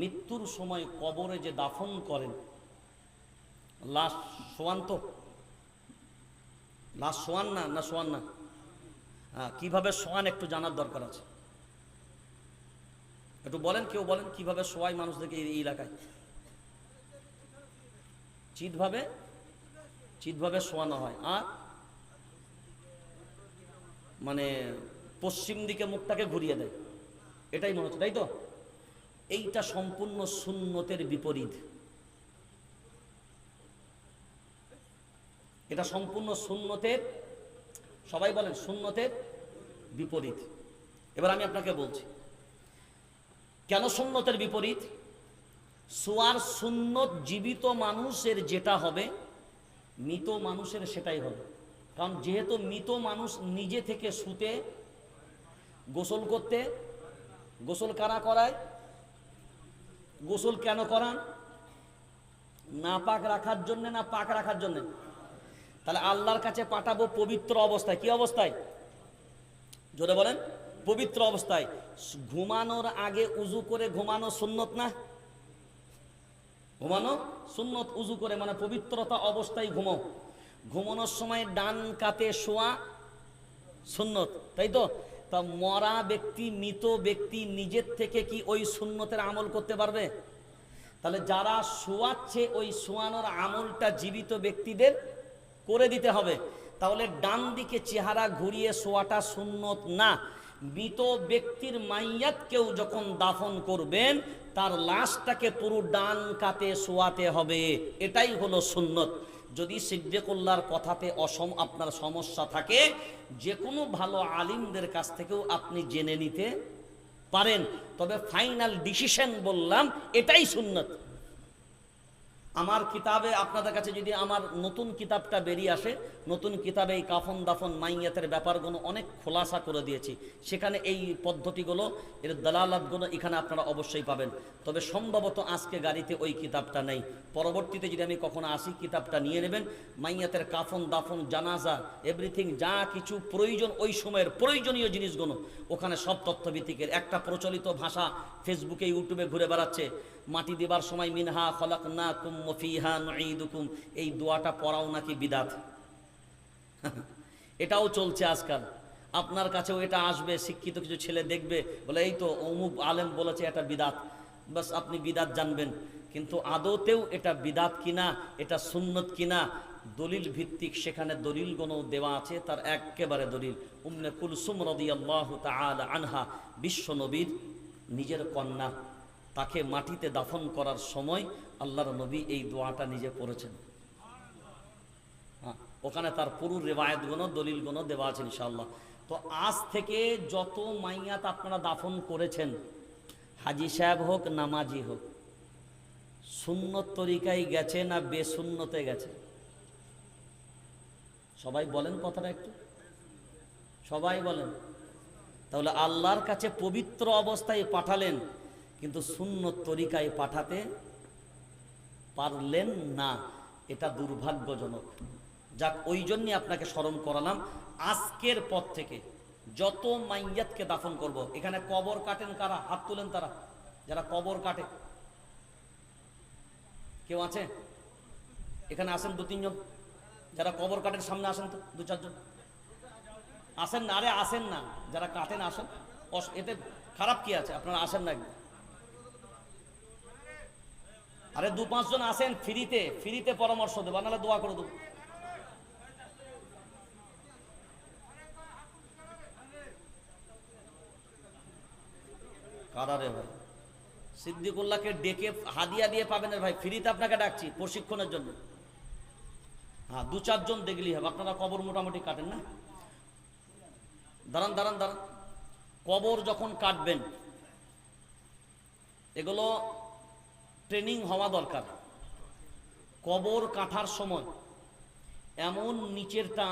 মৃত্যুর সময় কবরে যে দাফন করেন, লাশ সোয়ান তো? লাশ শোয়ান না না শোয়ান না? হ্যাঁ কীভাবে শোয়ান একটু জানার দরকার আছে। একটু বলেন, কেউ বলেন কীভাবে শোয়ায় মানুষদেরকে এই এলাকায়? চিতভাবে? চিতভাবে শোয়ানো হয়। আর? মানে পশ্চিম দিকে মুখটাকে ঘুরিয়ে দেয়। এটাই মনে হচ্ছে, তাই তো? এইটা সম্পূর্ণ সুন্নতের বিপরীত। এটা সম্পূর্ণ সুন্নতের, সবাই বলেন সুন্নতের বিপরীত। এবার আমি আপনাকে বলছি, কেন সুন্নতের বিপরীত? সোয়ার সুন্নত জীবিত মানুষের যেটা হবে, মৃত মানুষের সেটাই হবে। কারণ যেহেতু মৃত মানুষ নিজে থেকে শুতে, গোসল করতে, গোসল কারা করায়? গোসল কেন করান? না পাক রাখার জন্য, না পাক রাখার জন্য? তাহলে আল্লাহর কাছে পাঠাবো পবিত্র অবস্থায়। কি অবস্থায়? জোরে বলেন, পবিত্র অবস্থায়। ঘুমানোর আগে উজু করে ঘুমানো সুন্নত না? ঘুমানো সুন্নত, উজু করে মানে পবিত্রতা অবস্থায় ঘুমো ঘুমানোর সময় ডান কাতে শোয়া সুন্নত, তাই তো? তা মরা ব্যক্তি, মৃত ব্যক্তি নিজের থেকে কি ওই সুন্নতের আমল করতে পারবে? তাহলে যারা শোয়াচ্ছে, ওই শোয়ানোর আমলটা জীবিত ব্যক্তিদের করে দিতে হবে। তাহলে ডান দিকে চেহারা ঘুরিয়ে শোয়াটা সুন্নত না। মৃত ব্যক্তির মাইয়াত কেউ যখন দাফন করবেন, তার লাশটাকে পুরো ডান কাতে শোয়াতে হবে। এটাই হলো সুন্নত। যদি সিদ্দিকুল্লাহর কথাতে অসম আপনার সমস্যা থাকে যে কোনো ভালো আলিমদের কাছ থেকেও আপনি জেনে নিতে পারেন। তবে ফাইনাল ডিসিশন বললাম, এটাই সুন্নত। আমার কিতাবে আপনাদের কাছে যদি আমার নতুন কিতাবটা বেরিয়ে আসে, নতুন কিতাবে এই কাফন দাফন মাইয়াতের ব্যাপারগুলো অনেক খোলাসা করে দিয়েছি। সেখানে এই পদ্ধতিগুলো, এর দালালাতগুলো এখানে আপনারা অবশ্যই পাবেন। তবে সম্ভবত আজকে গাড়িতে ওই কিতাবটা নেই। পরবর্তীতে যদি আমি কখনো আসি, কিতাবটা নিয়ে নেবেন। মাইয়াতের কাফন দাফন, জানাজা এভরিথিং যা কিছু প্রয়োজন, ওই সময়ের প্রয়োজনীয় জিনিসগুলো, ওখানে সব তথ্যভিত্তিকের। একটা প্রচলিত ভাষা ফেসবুকে ইউটিউবে ঘুরে বেড়াচ্ছে। মাটি দেবার সময় মিনহা খলাক না কুম মফিহা নুকুম এই দোয়াটা পড়াও নাকি বিদাত? এটাও চলছে আজকাল। আপনার কাছেও এটা আসবে, শিক্ষিত কিছু ছেলে দেখবে, বলে এই তো অমুক আলেম বলেছে এটা বিদাত। বাস আপনি বিদাত জানবেন। কিন্তু আদতেও এটা বিদাত কিনা, এটা সুন্নত কিনা, দলিল ভিত্তিক সেখানে দলিল দলিলগুলো দেওয়া আছে, তার একেবারে দলিল। উম্মে কুলসুম রদিয়াল্লাহু তাআলা আনহা, বিশ্ব নবীর নিজের কন্যা। তাকে মাটিতে দাফন করার সময় আল্লাহর নবী এই দোয়াটা নিজে পড়েছেন। হ্যাঁ, ওখানে তার পুরো রেবায়তগুলো দলিলগুলো দেওয়া আছে ইনশাআল্লাহ। তো আজ থেকে যত মাইয়াত আপনারা দাফন করেছেন হাজি সাহেব হোক নামাজি হোক সুন্নত তরিকায় গেছে না বেসুন্নতে গেছে? সবাই বলেন কথাটা একটু। সবাই বলেন। তাহলে আল্লাহর কাছে পবিত্র অবস্থায় পাঠালেন কিন্তু শূন্য তরিকায় পাঠাতে পারলেন না। এটা দুর্ভাগ্যজনক। যাক, ওই জন্যে আপনাকে স্মরণ করালাম। আজকের পর থেকে যত মাইয়াতকে দাফন করব। এখানে কবর কাটেন কারা? হাত তুলেন তারা, যারা কবর কাটে। কেউ আছে? এখানে আসেন দু, তিনজন। যারা কবর কাটেন, সামনে আসেন তো, দু, চারজন। আসেন না? আরে আসেন না। যারা কাটেন, আসেন। এতে খারাপ কি আছে? আপনারা আসেন না একদম। আরে দু পাঁচজন আসেন ফ্রিতে ফ্রিতে পরামর্শ দেবো। নাহলে দোয়া করে দেবো। কারারে ভাই? সিদ্দিকুল্লাহকে ডেকে হাদিয়া দিয়ে পাবেন ভাই। ফ্রিতে আপনাকে ডাকছি প্রশিক্ষণের জন্য। হ্যাঁ দু চারজন দেখলেই হবে। আপনারা কবর মোটামুটি কাটেন না? দাঁড়ান দাঁড়ান দাঁড়ান। কবর যখন কাটবেন, এগুলো ট্রেনিং হওয়া দরকার। কবর কাটার সময় এমন নিচেরটা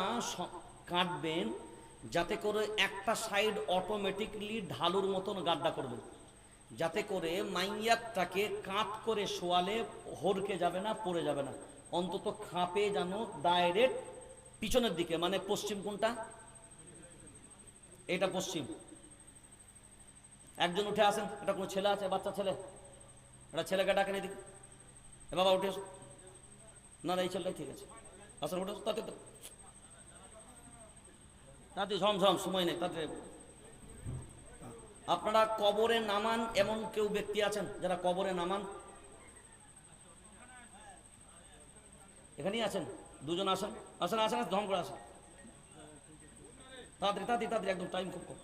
কাটবেন যাতে করে একটা সাইড অটোমেটিকলি ঢালুর মতন গাড্ডা করবেন যাতে করে মাইয়াতটাকে কাত করে শোয়ালে হরকে যাবে না, পড়ে যাবে না। অন্তত খাপে যেন ডাইরেক্ট পিছনের দিকে মানে পশ্চিম কোনটা? এটা পশ্চিম। একজন উঠে আসেন, এটা কোনো ছেলে আছে, বাচ্চা ছেলে? একটা ছেলেকে ডাকেন এদিকে এ বাবা, উঠে না না, এই ছেলেটাই ঠিক আছে। আসলে উঠে তাতে তো তাতে ঝম ঝম সময় নেই, তাতে আপনারা কবরে নামান এমন কেউ ব্যক্তি আছেন? যারা কবরে নামান? এখানেই আছেন? দুজন আসেন? আসেন আসেন ধম করে আসেন। তাড়াতাড়ি তাড়াতাড়ি তাড়াতাড়ি, একদম টাইম খুব কম।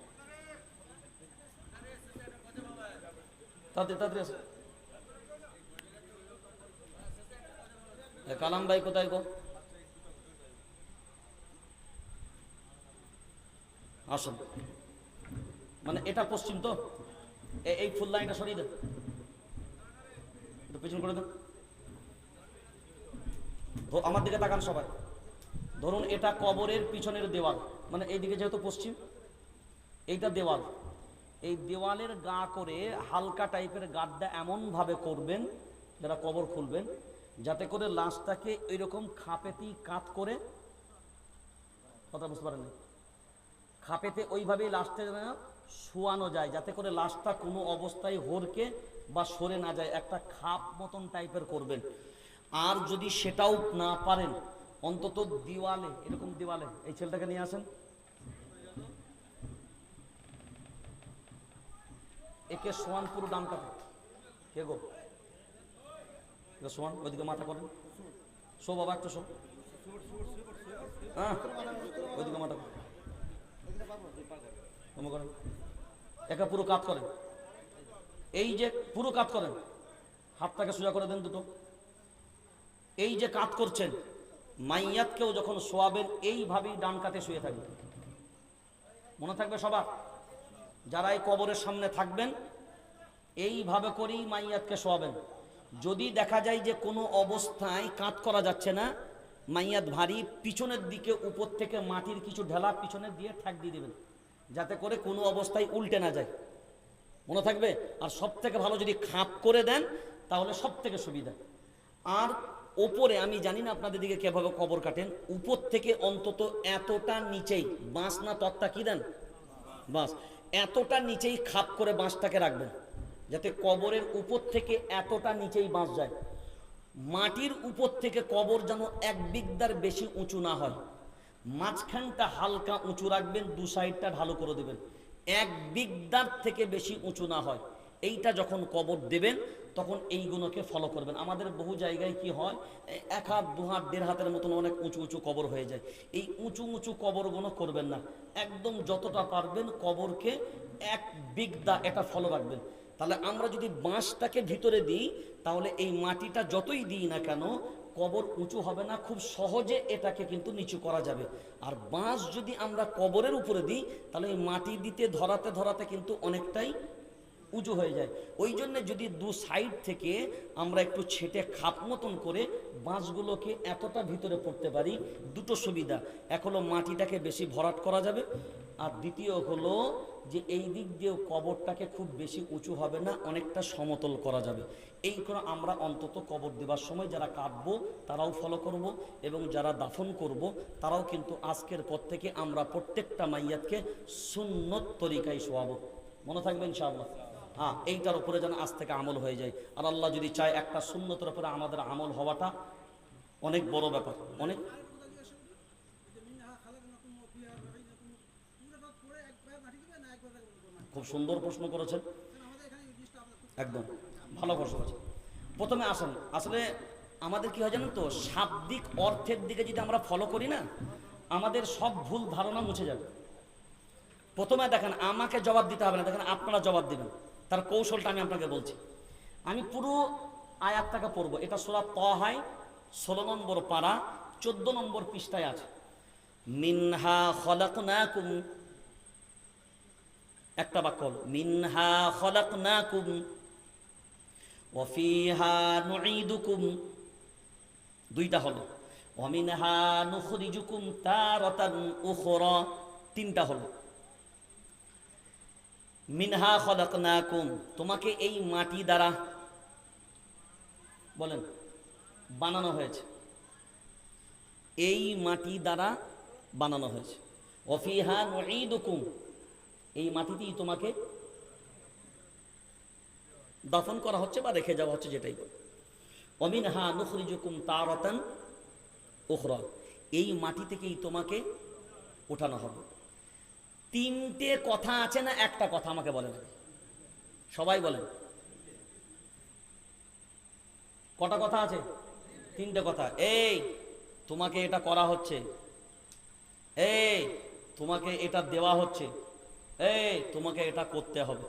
তাড়াতাড়ি তাড়াতাড়ি আসেন। কালাম ভাই কোথায় গো? আসুন। মানে এটা পশ্চিম তো? এই ফুল লাইনটা সরিয়ে পেছন করে দেন। আমার দিকে তাকান সবাই। ধরুন এটা কবরের পিছনের দেওয়াল। মানে এইদিকে যেহেতু পশ্চিম, এইটা দেওয়াল। এই দেওয়ালের গা করে হালকা টাইপের গাড্ডা এমনভাবে করবেন, যারা কবর খুলবেন যাতে করে লাশটাকে এরকম খাপেতি কাত করে, কথা বুঝতে পারেন খাপেতে ওইভাবেই লাশটা যেন শোয়ানো যায়, যাতে করে লাশটা কোনো অবস্থায় হরকে বা সরে না যায়, একটা খাপ মতন টাইপের করবেন। আর যদি সেটাও না পারেন, অন্তত দিওয়ালে, এরকম দিওয়ালে, এই ছেলেটাকে নিয়ে আসেন। একে সোয়ান পুরো কাটে কে গো? সোয়ান ওইদিকে মাথা করেন। শো বাবা, একটু শো। হ্যাঁ ওইদিকে মাথা করেন। একা পুরো কাত করেন। এই যে পুরো কাত করেন, হাতটাকে সোজা করে দেন দুটো। এই যে কাত করছেন, মাইয়াতকেও যখন শোয়াবেন, এইভাবেই ডান কাতে শুয়ে থাকবেন। মনে থাকবে সবার? যারা এই কবরের সামনে থাকবেন, এইভাবে করেই মাইয়াতকে শোয়াবেন। যদি দেখা যায় যে কোনো অবস্থায় কাত করা যাচ্ছে না মাইয়াত ভারী পিছনের দিকে উপর থেকে মাটির কিছু ঢেলা পিছনে দিয়ে ঠ্যাক দিয়ে দেবেন, যাতে করে কোনো অবস্থায় উল্টে না যায়। মনে থাকবে? আর সব থেকে ভালো যদি খাপ করে দেন, তাহলে সব থেকে সুবিধা। আর ওপরে, আমি জানি না আপনাদের দিকে কীভাবে কবর কাটেন, উপর থেকে অন্তত এতটা নিচেই, বাঁশ না তত্তা কি দেন? বাঁশ। এতটা নিচেই খাপ করে বাঁশটাকে রাখবেন। যাতে কবরের উপর থেকে এতটা নিচেই বাঁশ যায়। মাটির উপর থেকে কবর যেন এক বিগদার বেশি উঁচু না হয়। মাঝখানটা হালকা উঁচু রাখবেন, দু সাইডটা ঢালু করে দেবেন। এক বিগদার থেকে বেশি উঁচু না হয়। এইটা যখন কবর দেবেন, তখন এইগুলোকে ফলো করবেন। আমাদের বহু জায়গায় কি হয়, এক হাত, দু হাত, দেড় হাতের মতন অনেক উঁচু উঁচু কবর হয়ে যায়। এই উঁচু উঁচু কবরগুলো করবেন না। একদম যতটা পারবেন কবরকে এক বিগদা এটা ফলো রাখবেন। তাহলে আমরা যদি বাঁশটাকে ভিতরে দিই, তাহলে এই মাটিটা যতই দিই না কেন, কবর উঁচু হবে না, খুব সহজে এটাকে কিন্তু নিচু করা যাবে। আর বাঁশ যদি আমরা কবরের উপরে দিই, তাহলে এই মাটি দিতে ধরাতে ধরাতে কিন্তু অনেকটাই উঁচু হয়ে যায়। ওই জন্য যদি দু সাইড থেকে আমরা একটু ছেটে খাপ মতন করে বাঁশগুলোকে এতটা ভিতরে পড়তে পারি, দুটো সুবিধা। এক হলো মাটিটাকে বেশি ভরাট করা যাবে, আর দ্বিতীয় হলো যে এই দিক দিয়েও কবরটাকে খুব বেশি উঁচু হবে না, অনেকটা সমতল করা যাবে। এই করে আমরা অন্তত কবর দেওয়ার সময় যারা কাটবো তারাও ফলো করব এবং যারা দাফন করব, তারাও কিন্তু আজকের পর থেকে আমরা প্রত্যেকটা মাইয়াতকে সুন্নত তরিকায় শোয়াবো। মনে থাকবে ইনশাআল্লাহ? হ্যাঁ এইটার উপরে যেন আজ থেকে আমল হয়ে যায়। আর আল্লাহ যদি চায় একটা সুন্নতের উপরে আমাদের আমল হওয়াটা অনেক বড় ব্যাপার, অনেক খুব সুন্দর প্রশ্ন করেছেন। একদম, ভালো প্রশ্ন করেছেন। প্রথমে আসেন, আসলে আমাদের কি হয় জানেন তো, শাব্দিক অর্থের দিকে যদি আমরা ফলো করি না, আমাদের সব ভুল ধারণা মুছে যাবে। প্রথমে দেখেন, আমাকে জবাব দিতে হবে না, দেখেন আপনারা জবাব দেবেন। তার কৌশলটা আমি আপনাকে বলছি। আমি পুরো আয়াতটাকে পড়ব। এটা সোরা তহাই ষোলো নম্বর পাড়া চোদ্দ নম্বর পৃষ্ঠায় আছে। মিনহা খলাকনাকুম একটা বাক্য মিনহা খলাকনাকুম দুইটা হলো ওয়ামিনহা নুখরিজুকুম তারাতান উখরা। তিনটা হলো, মিনহা তোমাকে এই মাটি দ্বারা, বলেন, বানানো হয়েছে। এই মাটি দ্বারা বানানো হয়েছে। অফিহা নুঈদুকুম। এই মাটিতেই তোমাকে দাফন করা হচ্ছে বা রেখে যাওয়া হচ্ছে যেটাই অমিন হা নুখরিজুকুম তারাতান উখরা। এই মাটি থেকেই তোমাকে ওঠানো হবে। তিনটে কথা আছে না, একটা কথা আমাকে বলেন? সবাই বলেন। কটা কথা আছে? তিনটে কথা। এই, তোমাকে এটা করা হচ্ছে। এই, তোমাকে এটা দেওয়া হচ্ছে। এই, তোমাকে এটা করতে হবে।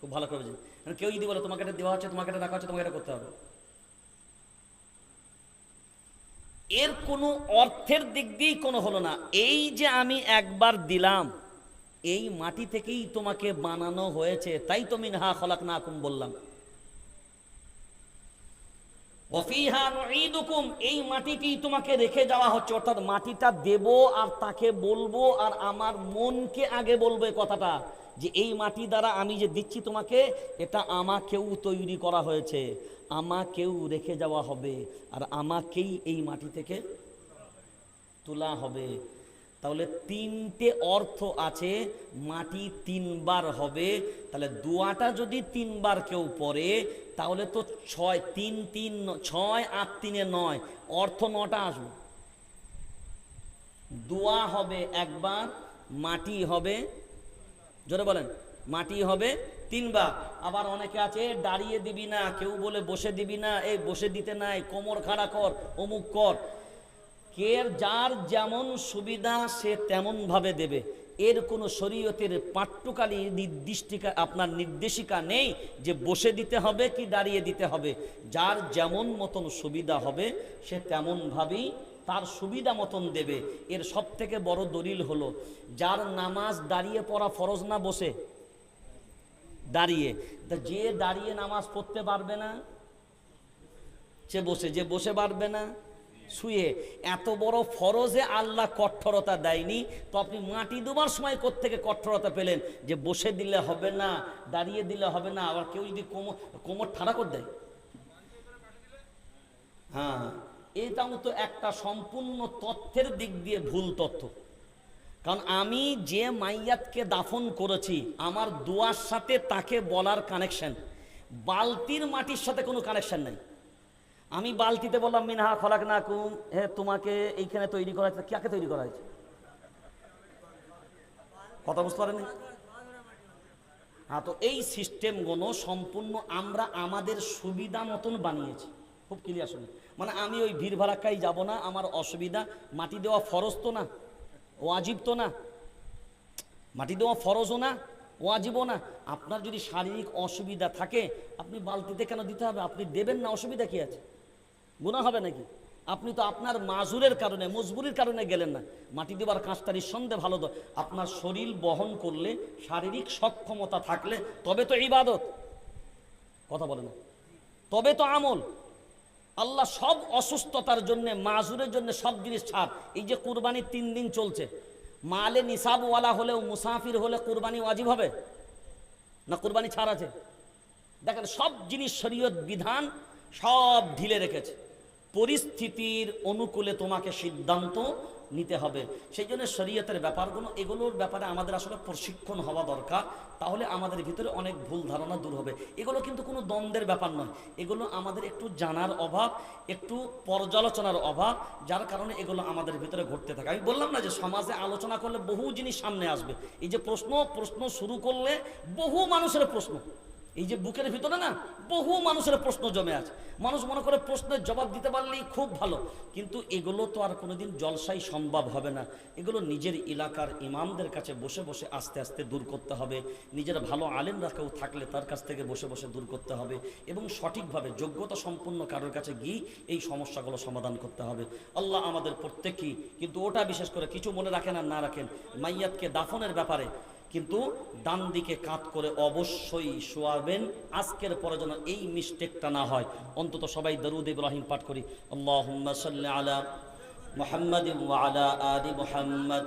খুব ভালো করে বুঝুন মানে কেউ যদি বলে, তোমাকে এটা দেওয়া হচ্ছে, তোমাকে এটা রাখা হচ্ছে, তোমাকে এটা করতে হবে। এর কোনো অর্থের দিক দিয়েই কোনো হলো না। এই যে আমি একবার দিলাম, এই মাটি থেকেই তোমাকে বানানো হয়েছে, তাই তো মিনহা খলাক না বললাম। এই মাটিটি তোমাকে রেখে যাওয়া হচ্ছে। অর্থাৎ মাটিটা দেব আর তাকে বলব আর আমার মনকে আগে বলব কথাটা, যে এই মাটি দ্বারা আমি যে দিচ্ছি তোমাকে, এটা আমাকেও তৈরি করা হয়েছে, আমাকেও রেখে যাওয়া হবে, আর আমাকেই এই মাটি থেকে তোলা হবে। তাহলে তিনটে অর্থ আছে, মাটি তিনবার হবে, তাহলে দুয়াটা যদি তিনবার কেউ পড়ে, তাহলে তো ছয়, তিন তিন, ছয়, আট, তিনে নয়, অর্থ নটা আসবে। দোয়া হবে একবার, মাটি হবে, জোরে বলেন, মাটি হবে তিনবার। আবার অনেকে আছে, দাঁড়িয়ে দিবি না, কেউ বলে বসে দিবি না, এই বসে দিতে নাই, কোমর খাড়া কর, অমুক কর। কের যার যেমন সুবিধা সে তেমন ভাবে দেবে। এর কোনো শরীয়তের পাঠ্যকালী নির্দিষ্টিকা, আপনার নির্দেশিকা নেই যে বসে দিতে হবে কি দাঁড়িয়ে দিতে হবে। যার যেমন মতন সুবিধা হবে, সে তেমনভাবেই তার সুবিধা মতন দেবে। এর সব থেকে বড় দলিল হলো, যার নামাজ দাঁড়িয়ে পড়া ফরজ না বসে? দাঁড়িয়ে। তা যে দাঁড়িয়ে নামাজ পড়তে পারবে না, সে বসে। যে বসে পারবে না শুয়ে এত বড় ফরজে আল্লাহ কঠোরতা দেয়নি, তো আপনি মাটি দুবার সময় থেকে কঠোরতা পেলেন? যে বসে দিলে হবে না, দাঁড়িয়ে দিলে হবে না, আবার কেউ যদি কোমর কোমর ঠাড়া করে দেয়? হ্যাঁ এটাও তো একটা সম্পূর্ণ তথ্যের দিক দিয়ে ভুল তথ্য। কারণ আমি যে মাইয়াতকে দাফন করেছি, আমার দোয়ার সাথে তাকে বলার কানেকশন বালতির মাটির সাথে কোনো কানেকশন নাই। আমি বালতিতে বললাম, মিনহা খলাক না কুম, হে তোমাকে এইখানে তৈরি করা হয়েছে, কাকে তৈরি করা হয়েছে? কথা বুঝতে পারেনি হ্যাঁ তো এই সিস্টেমগুলো সম্পূর্ণ আমরা আমাদের সুবিধা মতন বানিয়েছি। খুব ক্লিয়ার শুনে। মানে আমি ওই ভিড় ভাড়াক্কাই যাব না, আমার অসুবিধা। মাটি দেওয়া ফরজ তো না, ওয়াজিব তো না। মাটি দেওয়া ফরজও না, ওয়াজিবও না। আপনার যদি শারীরিক অসুবিধা থাকে, আপনি বালতিতে কেন দিতে হবে? আপনি দেবেন না, অসুবিধা কি আছে? গুণা হবে নাকি? আপনি তো আপনার মাজুরের কারণে, মজবুরির কারণে গেলেন না। মাটি দেবার কাজটা নিঃসন্দেহে ভালো তো। আপনার শরীর বহন করলে, শারীরিক সক্ষমতা থাকলে, তবে তো ইবাদত। কথা বলে না। তবে তো আমল। আল্লাহ সব অসুস্থতার জন্য, মাজুরের জন্য সব জিনিস ছাড়। এই যে কুরবানি তিন দিন চলছে, মালে নিসাবওয়ালা হলেও মুসাফির হলে কুরবানি ওয়াজিব হবে? না কুরবানি ছাড় আছে? দেখেন, সব জিনিস শরীয়ত বিধান সব ঢিলে রেখেছে। পরিস্থিতির অনুকূলে তোমাকে সিদ্ধান্ত নিতে হবে। সেই জন্য শরীয়তের ব্যাপারগুলো, এগুলোর ব্যাপারে আমাদের আসলে প্রশিক্ষণ হওয়া দরকার। তাহলে আমাদের ভিতরে অনেক ভুল ধারণা দূর হবে। এগুলো কিন্তু কোনো দ্বন্দ্বের ব্যাপার নয়। এগুলো আমাদের একটু জানার অভাব, একটু পর্যালোচনার অভাব, যার কারণে এগুলো আমাদের ভিতরে ঘটতে থাকে। আমি বললাম না যে সমাজে আলোচনা করলে বহু জিনিস সামনে আসবে। এই যে প্রশ্ন প্রশ্ন শুরু করলে বহু মানুষের প্রশ্ন। এই যে বুকের ভিতরে না বহু মানুষের প্রশ্ন জমে আছে। মানুষ মনে করে প্রশ্নের জবাব দিতে পারলেই খুব ভালো। কিন্তু এগুলো তো আর কোনোদিন জলসাই সম্ভব হবে না। এগুলো নিজের এলাকার ইমামদের কাছে বসে বসে আস্তে আস্তে দূর করতে হবে। নিজের ভালো আলেমরা কেউ থাকলে তার কাছ থেকে বসে বসে দূর করতে হবে। এবং সঠিকভাবে যোগ্যতা সম্পন্ন কারোর কাছে গিয়ে এই সমস্যাগুলো সমাধান করতে হবে। আল্লাহ আমাদের প্রত্যেকই কিন্তু ওটা বিশেষ করে কিছু মনে রাখেন আর না রাখেন। মাইয়াতকে দাফনের ব্যাপারে কিন্তু ডান দিকে কাত করে অবশ্যই শোয়াবেন আজকের পরে যেন এই মিস্টেকটা না হয় অন্তত সবাই দরুদ ইব্রাহিম পাঠ করি আল্লাহ আলা মোহাম্মদ আলা আলি মোহাম্মদ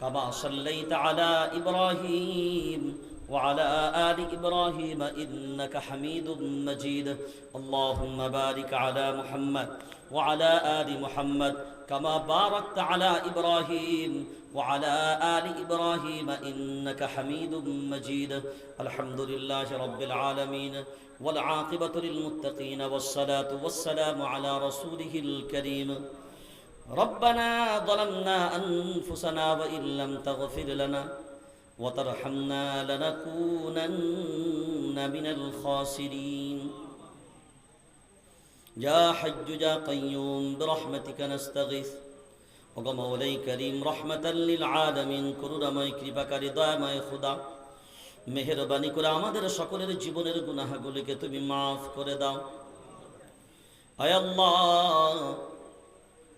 কাবা সাল্লাইত আলা ইব্রাহিম وعلى آل إبراهيم إنك حميد مجيد اللهم بارك على محمد وعلى آل محمد كما باركت على إبراهيم وعلى آل إبراهيم إنك حميد مجيد. الحمد لله رب العالمين. والعاقبة للمتقين والصلاة والسلام على رسوله الكريم. ربنا ظلمنا أنفسنا وإن لم تغفر لنا وترحمنا لنكونن من الخاسرين. يا حج يا قيوم برحمتك نستغيث وقمولي كريم رحمة للعالمين করুণাময় কৃপাকারী দয়াময় খোদা মেহেরবানি করে আমাদের সকলের জীবনের গুনাহগুলিকে তুমি মাফ করে দাও আয় আল্লাহ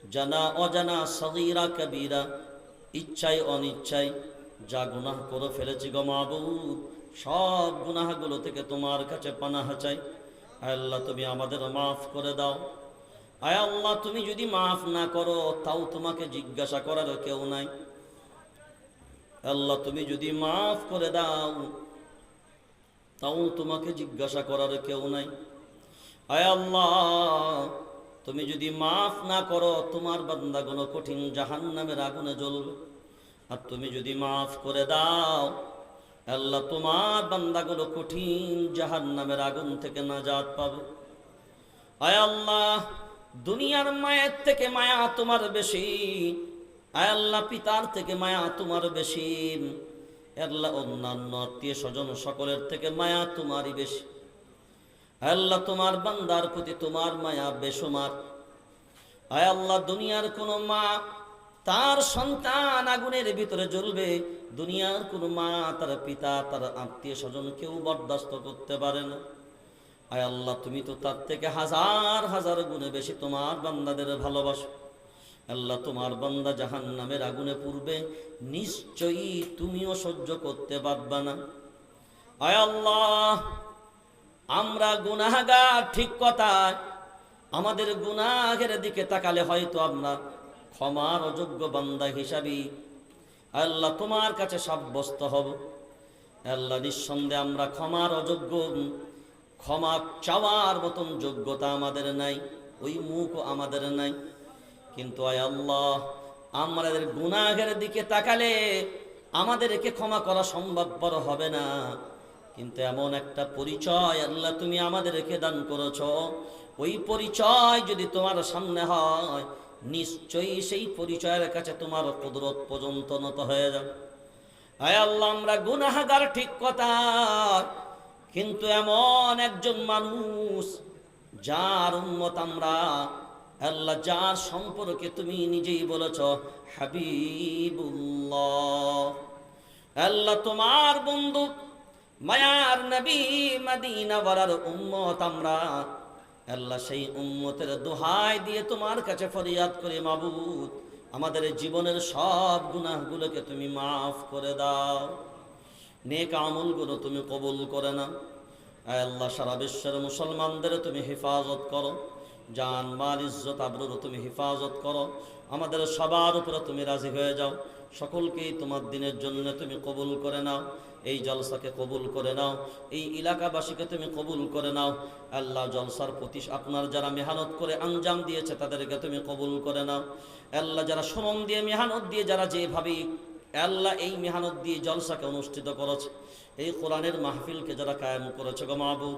জানা অজানা সগীরা কবিরা ইচ্ছায় অনিচ্ছায় যা গুনাহ করে ফেলেছি গো মাবুদ সব গুনাহগুলো থেকে তোমার কাছে পানাহ চাই আয় আল্লাহ, তুমি আমাদের মাফ করে দাও। আয় আল্লাহ, তুমি যদি মাফ না করো, তাও তোমাকে জিজ্ঞাসা করার কেউ নাই। আল্লাহ, তুমি যদি মাফ করে দাও, তাও তোমাকে জিজ্ঞাসা করার কেউ নাই। আয় আল্লাহ, তুমি যদি মাফ না করো, তোমার বান্দাগুলো কঠিন জাহান নামের আগুনে জ্বলবে। আর তুমি যদি মাফ করে দাও আল্লাহ তোমার বান্দাগুলো কঠিন জাহান নামের আগুন থেকে নাজাত পাবে। আয় আল্লাহ, দুনিয়ার মায়ের থেকে মায়া তোমার বেশি। আয় আল্লাহ, পিতার থেকে মায়া তোমার বেশি। আল্লাহ অন্যান্য আত্মীয় স্বজন সকলের থেকে মায়া তোমারই বেশি। আল্লাহ, তোমার বান্দার প্রতি তোমার মায়া বেসুমার আয় আল্লাহ, দুনিয়ার কোন মা তার সন্তান আগুনের ভিতরে জ্বলবে, দুনিয়ার কোন মা, তার পিতা, তার আত্মীয় স্বজন কেউ বরদাস্ত করতে পারে না। আয় আল্লাহ, তুমি তো তার থেকে হাজার হাজার গুণে বেশি তোমার বান্দাদের ভালোবাসো। আল্লাহ, তোমার বান্দা জাহান নামের আগুনে পূর্বে নিশ্চয়ই তুমিও সহ্য করতে পারবা না। আয় আল্লাহ, আমরা গুনাহগার ঠিক কথা আমাদের গুনাহের দিকে তাকালে হয়তো আমরা ক্ষমার অযোগ্য বান্দা হিসাবে। আল্লাহ তোমার কাছে সাব্যস্ত হব। আল্লাহ নিঃসন্দেহে আমরা ক্ষমার অযোগ্য, ক্ষমা চাওয়ার মতন যোগ্যতা আমাদের নাই, ওই মুখ আমাদের নাই। কিন্তু আয় আল্লাহ আমাদের গুনাহের দিকে তাকালে আমাদেরকে ক্ষমা করা সম্ভবপর হবে না। কিন্তু এমন একটা পরিচয় আল্লাহ তুমি আমাদেরকে দান করেছ। ওই পরিচয় যদি তোমার সামনে হয় নিশ্চয়ই সেই পরিচয়ের কাছে তোমার কুদরত পর্যন্ত নত হয়ে যাবে। আয় আল্লাহ, আমরা গুনাহাগার, ঠিক কথা। কিন্তু এমন একজন মানুষ, যার উন্মত আমরা, আল্লাহ যার সম্পর্কে তুমি নিজেই বলেছ, হাবিবুল্লাহ। আল্লাহ তোমার বন্ধু, মায়ার নবী মদিনা বলার উম্মত আমরা আল্লাহ সেই উম্মতের দোহাই দিয়ে তোমার কাছে ফরিয়াদ করে, মাবুদ। আমাদের জীবনের সব গুনাহগুলোকে তুমি মাফ করে দাও। নেক আমলগুলো তুমি কবুল করে না আল্লাহ, সারা বিশ্বের মুসলমানদের তুমি হেফাজত করো। জান, মাল, ইজ্জত, আবরুর তুমি হেফাজত করো। আমাদের সবার উপরে তুমি রাজি হয়ে যাও। সকলকেই তোমার দিনের জন্য তুমি কবুল করে নাও। এই জলসাকে কবুল করে নাও। এই এলাকাবাসীকে তুমি কবুল করে নাও। আল্লাহ জলসার প্রতি আপনার যারা মেহনত করে আঞ্জাম দিয়েছে, তাদেরকে তুমি কবুল করে নাও। আল্লাহ যারা সুমন দিয়ে মেহানত দিয়ে, যারা যেভাবে আল্লাহ এই মেহনত দিয়ে জলসাকে অনুষ্ঠিত করেছে। এই কোরআনের মাহফিলকে যারা কায়েম করেছে গো মাহবুব,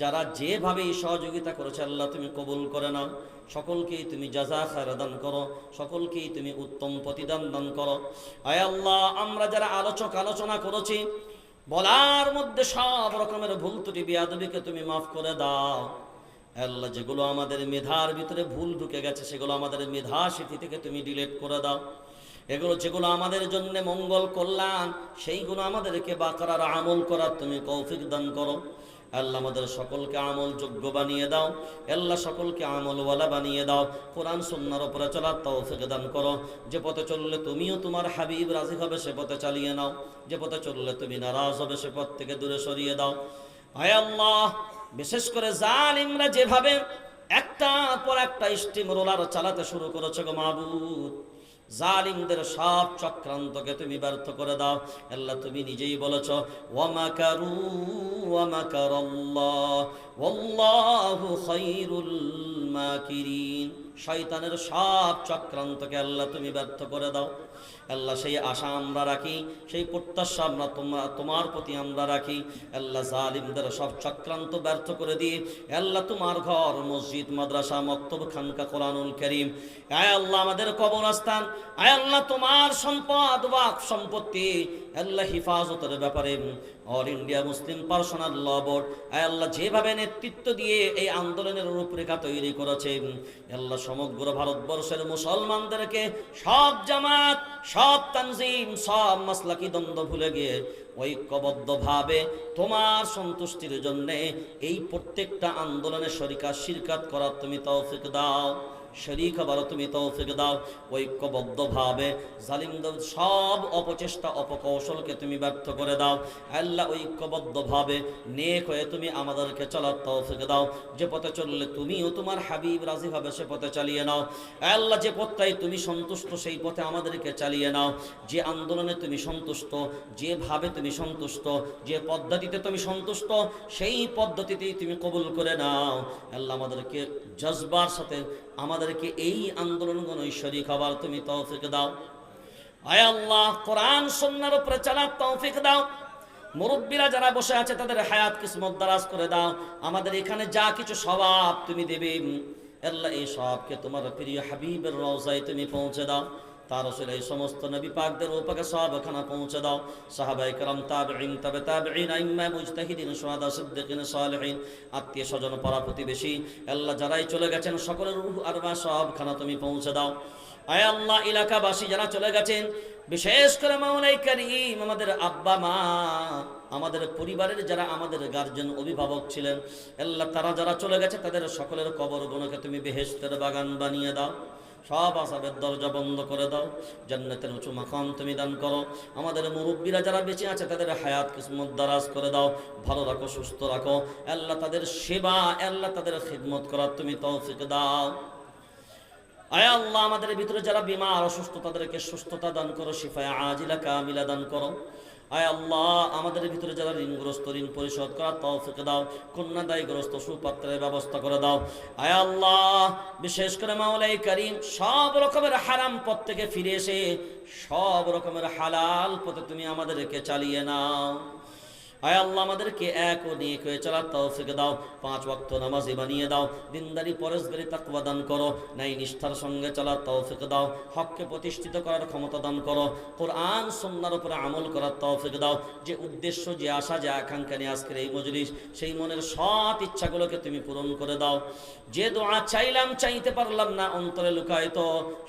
যারা যেভাবে এই সহযোগিতা করেছে, আল্লাহ তুমি কবুল করে নাও। সকলকেই তুমি জাজা খায়রা দান করো, সকলকেই তুমি উত্তম প্রতিদান দান করো। আয় আল্লাহ, আমরা যারা আলোচক আলোচনা করেছি, বলার মধ্যে সব রকমের ভুল ত্রুটি, বিয়াদবিকে তুমি মাফ করে দাও। আল্লাহ, যেগুলো আমাদের মেধার ভিতরে ভুল ঢুকে গেছে, সেগুলো আমাদের মেধা স্মৃতি থেকে তুমি ডিলিট করে দাও। এগুলো যেগুলো আমাদের জন্য মঙ্গল কল্যাণ সেইগুলো আমাদেরকে বাকরার আমল করার তুমি কৌফিক দান করো। আল্লাহ আমাদের সকলকে আমল যোগ্য বানিয়ে দাও। আল্লাহ সকলকে আমলওয়ালা বানিয়ে দাও। কোরআন সন্ন্যার উপরে চলার তৌফিক দান করো। যে পথে চললে তুমিও তোমার হাবিব রাজি হবে, সে পথে চালিয়ে নাও। যে পথে চললে তুমি নারাজ হবে, সে পথ থেকে দূরে সরিয়ে দাও। আয় আল্লাহ! বিশেষ করে জালিমরা যেভাবে একটা পর একটা স্টিম রোলার চালাতে শুরু করেছে গো মাহবুব। জালিমদের সব চক্রান্তকে তুমি ব্যর্থ করে দাও। আল্লাহ তুমি নিজেই বলেছ ওয়ামাকারু ওয়ামাকারাল্লাহ ওয়াল্লাহু খায়রুল মাকিরিন। শয়তানের সব চক্রান্তকে আল্লাহ তুমি ব্যর্থ করে দাও। আল্লাহ সেই আশা আমরা রাখি, সেই প্রত্যাশা আমরা তোমরা তোমার প্রতি আমরা রাখি। আল্লাহ জালিমদের সব চক্রান্ত ব্যর্থ করে দিয়ে, আল্লাহ তোমার ঘর, মসজিদ, মাদ্রাসা, মক্তব, খানকা, কোরআনুল করিম। আয় আল্লাহ আমাদের কবরস্থান, আয় আল্লাহ তোমার সম্পদ বাক সম্পত্তি আল্লাহ হিফাজতের ব্যাপারে all India Muslim personal law board আল্লাহ যেভাবে নেতৃত্ব দিয়ে এই আন্দোলনের রূপরেখা তৈরি করেছে আল্লাহ সমগ্র ভারতবর্ষের মুসলমানদেরকে সব জামাত, সব তানজিম, সব মাসলাকি দ্বন্দ্ব ভুলে গিয়ে ঐক্যবদ্ধভাবে তোমার সন্তুষ্টির জন্যে এই প্রত্যেকটা আন্দোলনে শরিকা শিরকাত করার তুমি তৌফিক দাও। শরিক হবারও তুমি তৌফিক দাও, ঐক্যবদ্ধভাবে জালিমদের সব অপচেষ্টা, অপকৌশলকে তুমি ব্যর্থ করে দাও। আল্লাহ ঐক্যবদ্ধভাবে নেক হয়ে তুমি আমাদেরকে চলার তৌফিক দাও। যে পথে চললে তুমিও তোমার হাবিব রাজি হবে, সে পথে চালিয়ে নাও। আল্লাহ যে পথটাই তুমি সন্তুষ্ট, সেই পথে আমাদেরকে চালিয়ে নাও। যে আন্দোলনে তুমি সন্তুষ্ট, যেভাবে তুমি সন্তুষ্ট, যে পদ্ধতিতে তুমি সন্তুষ্ট, সেই পদ্ধতিতেই তুমি কবুল করে নাও। আল্লাহ আমাদেরকে জজবার সাথে আমাদেরকে এই আন্দোলনগুলো ঐশ্বরী খাবার তুমি তৌফিক দাও। আয় আল্লাহ, কোরআন সন্ন্যার উপরে চালার তৌফিক দাও। মুরব্বীরা যারা বসে আছে, তাদের হায়াত কিসমত দারাজ করে দাও। আমাদের এখানে যা কিছু স্বভাব তুমি দেবে আল্লাহ এই সবকে তোমার প্রিয় হাবিবের রওজায় তুমি পৌঁছে দাও। তার আসলে এই সমস্ত নবী পাকদের ওপাকে সাহাবাখানা পৌঁছে দাও। সাহাবাই কালাম তাবঈন তবে তাবঈন আইম্মা মুজতাহিদিন সোহাদা সিদ্দিকিন, সালেহীন, আত্মীয় স্বজন, পাড়া প্রতিবেশী, আল্লাহ যারাই চলে গেছেন, সকলের রুহ আরবা সাহাবখানা তুমি পৌঁছে দাও। আয় আল্লাহ, এলাকাবাসী যারা চলে গেছেন, বিশেষ করে মামলাই করিম, আমাদের আব্বা মা, আমাদের পরিবারের যারা আমাদের গার্জেন অভিভাবক ছিলেন, আল্লাহ তারা যারা চলে গেছে, তাদের সকলের কবর গণকে তুমি বেহেস্তের বাগান বানিয়ে দাও। সব আসাবের দরজা বন্ধ করে দাও। জান্নাতের উঁচু মাকাম তুমি দান করো। আমাদের মুরব্বীরা যারা বেঁচে আছে, তাদের হায়াত কিসমত দারাজ করে দাও। ভালো রাখো, সুস্থ রাখো। আল্লাহ তাদের সেবা, আল্লাহ তাদের খিদমত করার তুমি তৌফিক দাও। আয় আল্লাহ, আমাদের ভিতরে যারা বিমার অসুস্থ, তাদেরকে সুস্থতা দান করো, শিফায় আজিলা কামিলা দান করো। আয় আল্লাহ, আমাদের ভিতরে যারা ঋণগ্রস্ত, ঋণ পরিশোধ করার তৌফিক দাও, কন্যাদায়গ্রস্ত সুপাত্রের ব্যবস্থা করে দাও। আয় আল্লাহ, বিশেষ করে মাওলাই করিম, সব রকমের হারাম পথ থেকে ফিরে এসে সব রকমের হালাল পথে তুমি আমাদেরকে চালিয়ে নাও। আয় আল্লাহ আমাদেরকে এক ও নিয়ে হয়ে চলার তৌফিক দাও। পাঁচ ওয়াক্ত নামাজি বানিয়ে দাও। দিনদারি পরশগারি তাকওয়া দান করো। নাই নিষ্ঠার সঙ্গে চলার তৌফিক দাও। হককে প্রতিষ্ঠিত করার ক্ষমতা দান করো। কোরআন, সুন্নার উপরে আমল করার তৌফিক দাও। যে উদ্দেশ্য, যে আশা, যে আকাঙ্ক্ষা নিয়ে আজকের এই মজলিস, সেই মনের সৎ ইচ্ছাগুলোকে তুমি পূরণ করে দাও। যে দোয়া চাইলাম, চাইতে পারলাম না, অন্তরে লুকায়িত,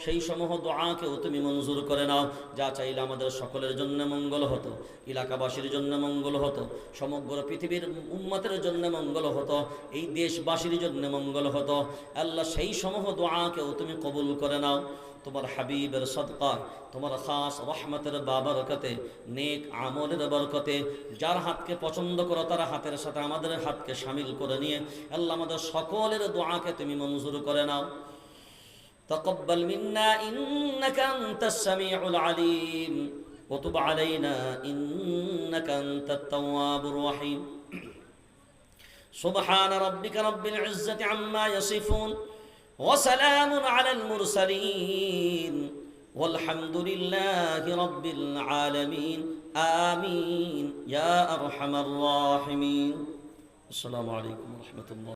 সেই সমূহ দোয়াকেও তুমি মঞ্জুর করে নাও। যা চাইলে আমাদের সকলের জন্য মঙ্গল হতো। এলাকাবাসীর জন্য মঙ্গল হতো সমগ্র পৃথিবীর উম্মতের জন্য মঙ্গল হতো এই দেশবাসীর জন্য মঙ্গল হতো আল্লাহ সেই সমূহ দোয়াকেও তুমি কবুল করে নাও তোমার হাবিবের সদকা তোমার খাস রহমতের বাবরকতে নেক আমলের বরকতে যার হাতকে পছন্দ করো তার হাতের সাথে আমাদের হাতকে সামিল করে নিয়ে আল্লাহ আমাদের সকলের দোয়াকে তুমি মঞ্জুর করে নাও تقبل منا إنك أنت السميع العليم وتب علينا إنك أنت التواب الرحيم. سبحان ربك رب العزة عما يصفون وسلام على المرسلين والحمد لله رب العالمين. آمين. يا أرحم الراحمين. السلام عليكم ورحمة الله.